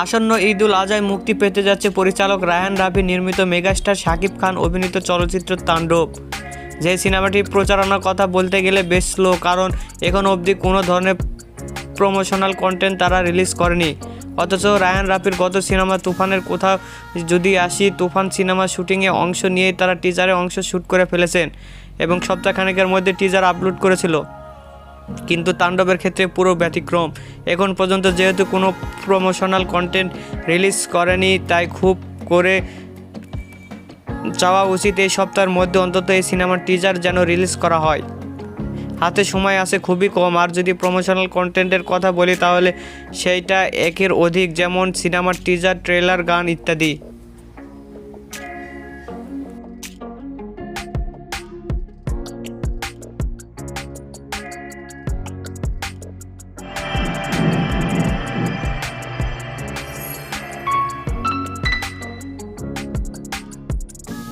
আসন্ন ঈদুল আজহায় মুক্তি পেতে যাচ্ছে পরিচালক রায়হান রাফি নির্মিত মেগাস্টার শাকিব খান, অভিনীত চলচ্চিত্র তাণ্ডব। যে সিনেমাটির প্রচারণার কথা বলতে গেলে বেশ স্লো, কারণ এখন অবধি কোনো ধরনের প্রমোশনাল কন্টেন্ট তারা রিলিজ করেনি। অথচ রায়ান রাফির গত সিনেমা তুফানের কোথাও যদি আসি, তুফান সিনেমা শুটিংয়ে অংশ নিয়ে তারা টিজারে অংশ শ্যুট করে ফেলেছেন এবং সপ্তাহখানেকের মধ্যে টিজার আপলোড করেছিল। কিন্তু তাণ্ডবের ক্ষেত্রে পুরো ব্যতিক্রম। এখন পর্যন্ত যেহেতু কোনো প্রমোশনাল কন্টেন্ট রিলিজ করেনি, তাই খুব করে চাওয়া উচিত এই সপ্তাহের মধ্যে অন্তত এই সিনেমার টিজার যেন রিলিজ করা হয়। হাতে সময় আছে খুবই কম, আর যদি প্রমোশনাল কন্টেন্টের কথা বলি তাহলে সেইটা একের অধিক, যেমন সিনেমার টিজার ট্রেলার গান ইত্যাদি।